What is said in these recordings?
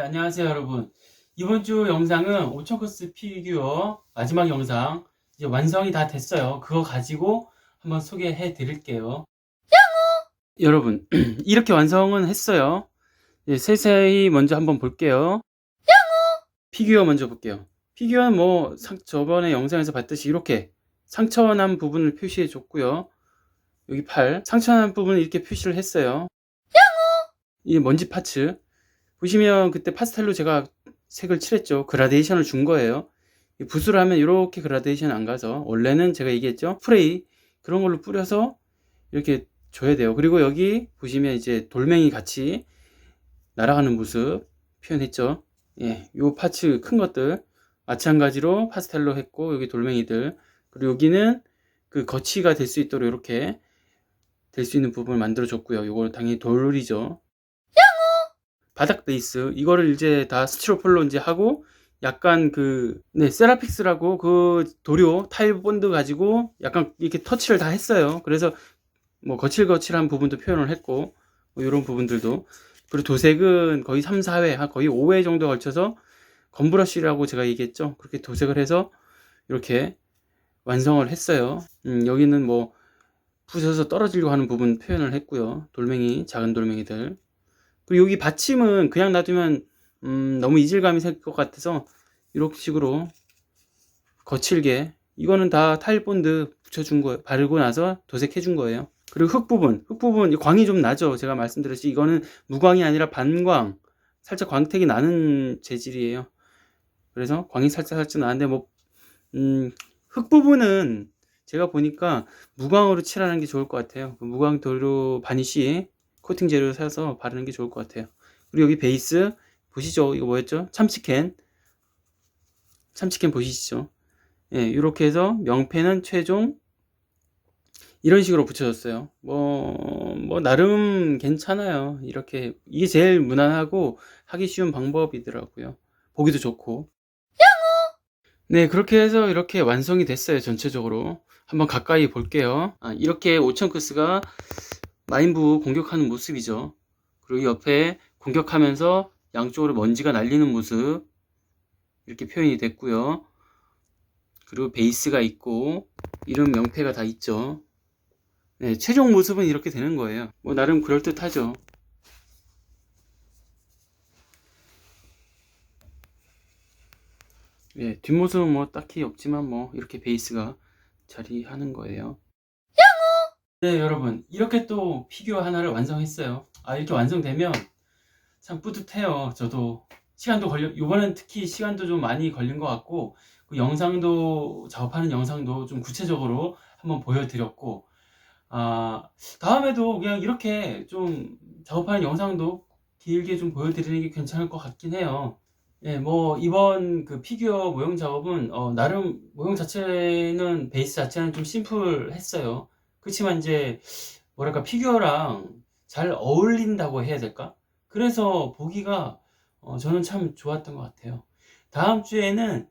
안녕하세요, 여러분. 이번 주 영상은 오천커스 피규어 마지막 영상 이제 완성이 다 됐어요. 그거 가지고 한번 소개해 드릴게요. 여러분, 이렇게 완성은 했어요. 이제 세세히 먼저 한번 볼게요. 피규어 먼저 볼게요. 피규어는 뭐 상- 저번에 영상에서 봤듯이 이렇게 상처난 부분을 표시해 줬고요. 여기 팔 상처난 부분을 이렇게 표시를 했어요. 이 먼지 파츠 보시면 그때 파스텔로 제가 색을 칠했죠. 그라데이션을 준 거예요. 이 붓으로 하면 이렇게 그라데이션 안 가서 원래는 제가 얘기했죠. 프레이 그런 걸로 뿌려서 이렇게 줘야 돼요. 그리고 여기 보시면 이제 돌멩이 같이 날아가는 모습 표현했죠. 예, 요 파츠 큰 것들 마찬가지로 파스텔로 했고 여기 돌멩이들 그리고 여기는 그 거치가 될 수 있도록 이렇게 될 수 있는 부분을 만들어 줬고요. 요거 당연히 돌이죠. 바닥 베이스 이거를 이제 다 스티로폴로 이제 하고 약간 그 네 세라픽스라고 그 도료 타일 본드 가지고 약간 이렇게 터치를 다 했어요. 그래서 뭐 거칠거칠한 부분도 표현을 했고 뭐 이런 부분들도 그리고 도색은 거의 3, 4회 한 거의 5회 정도 걸쳐서 검브러쉬라고 제가 얘기했죠. 그렇게 도색을 해서 이렇게 완성을 했어요. 음, 여기는 뭐 부셔서 떨어지려고 하는 부분 표현을 했고요. 돌멩이 작은 돌멩이들 그리고 여기 받침은 그냥 놔두면 음, 너무 이질감이 생 것 같아서 이렇게 식으로 거칠게 이거는 다 타일 본드 붙여준 거예요. 바르고 나서 도색해 준 거예요. 그리고 흙 부분, 흙 부분 이 광이 좀 나죠. 제가 말씀드렸지 이거는 무광이 아니라 반광, 살짝 광택이 나는 재질이에요. 그래서 광이 살짝 살짝 나는데 뭐 음, 흙 부분은 제가 보니까 무광으로 칠하는 게 좋을 것 같아요. 그 무광 도료 바니쉬 코팅 재료 사서 바르는 게 좋을 것 같아요. 그리고 여기 베이스 보시죠. 이거 뭐였죠? 참치캔. 참치캔 보시죠. 예, 이렇게 해서 명패는 최종 이런 식으로 붙여줬어요. 뭐, 뭐, 나름 괜찮아요. 이렇게, 이게 제일 무난하고 하기 쉬운 방법이더라고요. 보기도 좋고. 네, 그렇게 해서 이렇게 완성이 됐어요. 전체적으로. 한번 가까이 볼게요. 아, 이렇게 오천크스가 마인부 공격하는 모습이죠. 그리고 옆에 공격하면서 양쪽으로 먼지가 날리는 모습 이렇게 표현이 됐고요. 그리고 베이스가 있고 이런 명패가 다 있죠. 네, 최종 모습은 이렇게 되는 거예요. 뭐 나름 그럴듯하죠. 네, 뒷모습은 뭐 딱히 없지만 뭐 이렇게 베이스가 자리하는 거예요. 네, 여러분. 이렇게 또 피규어 하나를 완성했어요. 아, 이렇게 완성되면 참 뿌듯해요. 저도 시간도 걸려, 이번엔 특히 시간도 좀 많이 걸린 것 같고, 그 영상도, 작업하는 영상도 좀 구체적으로 한번 보여드렸고, 아, 다음에도 그냥 이렇게 좀 작업하는 영상도 길게 좀 보여드리는 게 괜찮을 것 같긴 해요. 예, 뭐, 이번 그 피규어 모형 작업은, 어, 나름 모형 자체는, 베이스 자체는 좀 심플했어요. 그렇지만 이제 뭐랄까 피규어랑 잘 어울린다고 해야 될까? 그래서 보기가 어, 저는 참 좋았던 것 같아요. 다음 주에는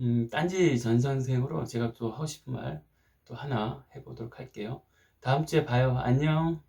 음, 딴지 전선생으로 제가 또 하고 싶은 말 또 하나 해보도록 할게요. 다음 주에 봐요. 안녕.